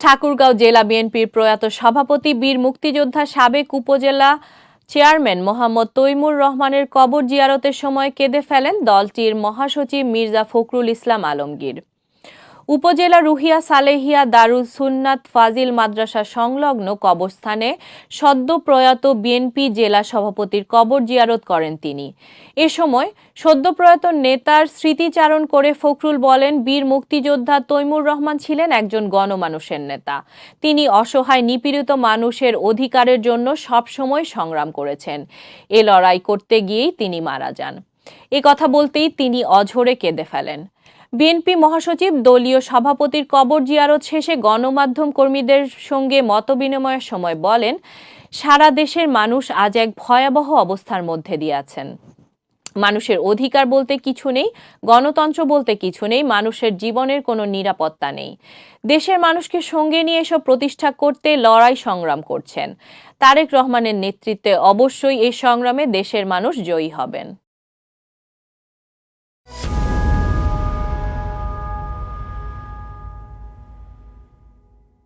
ঠাকুরগাঁও জেলা বিএনপির প্রয়াত সভাপতি, বীর মুক্তিযোদ্ধা সাবেক উপজেলা চেয়ারম্যান মোহাম্মদ তৈমুর রহমানের কবর জিয়ারতের সময় কেঁদে ফেলেন দলটির মহাসচিব মির্জা ফখরুল ইসলাম আলমগীর। উপজেলা রুহিয়া সালেহিয়া দারুল সুন্নাত ফাজিল মাদ্রাসা সংলগ্ন কবরস্থানে সদ্য প্রয়াত বিএনপি জেলা সভাপতির কবর জিয়ারত করেন তিনি। এ সময় সদ্য প্রয়াত নেতার স্মৃতিচারণ করে ফখরুল বলেন, বীর মুক্তিযোদ্ধা তৈমুর রহমান ছিলেন একজন গণমানুষের নেতা। তিনি অসহায়, নিপীড়িত মানুষের অধিকারের জন্য সবসময় সংগ্রাম করেছেন। এ লড়াই করতে গিয়েই তিনি মারা যান। এ কথা বলতেই তিনি অঝরে কেঁদে ফেলেন। বিএনপি মহাসচিব, দলীয় সভাপতির কবর জিয়ারত শেষে গণমাধ্যম কর্মীদের সঙ্গে মতবিনিময়ের সময় বলেন, সারা দেশের মানুষ আজ এক ভয়াবহ অবস্থার মধ্যে দিয়ে আছেন। মানুষের অধিকার বলতে কিছু নেই, গণতন্ত্র বলতে কিছু নেই, মানুষের জীবনের কোনো নিরাপত্তা নেই। দেশের মানুষকে সঙ্গে নিয়ে এসব প্রতিষ্ঠা করতে লড়াই সংগ্রাম করছেন। তারেক রহমানের নেতৃত্বে অবশ্যই এই সংগ্রামে দেশের মানুষ জয়ী হবেন।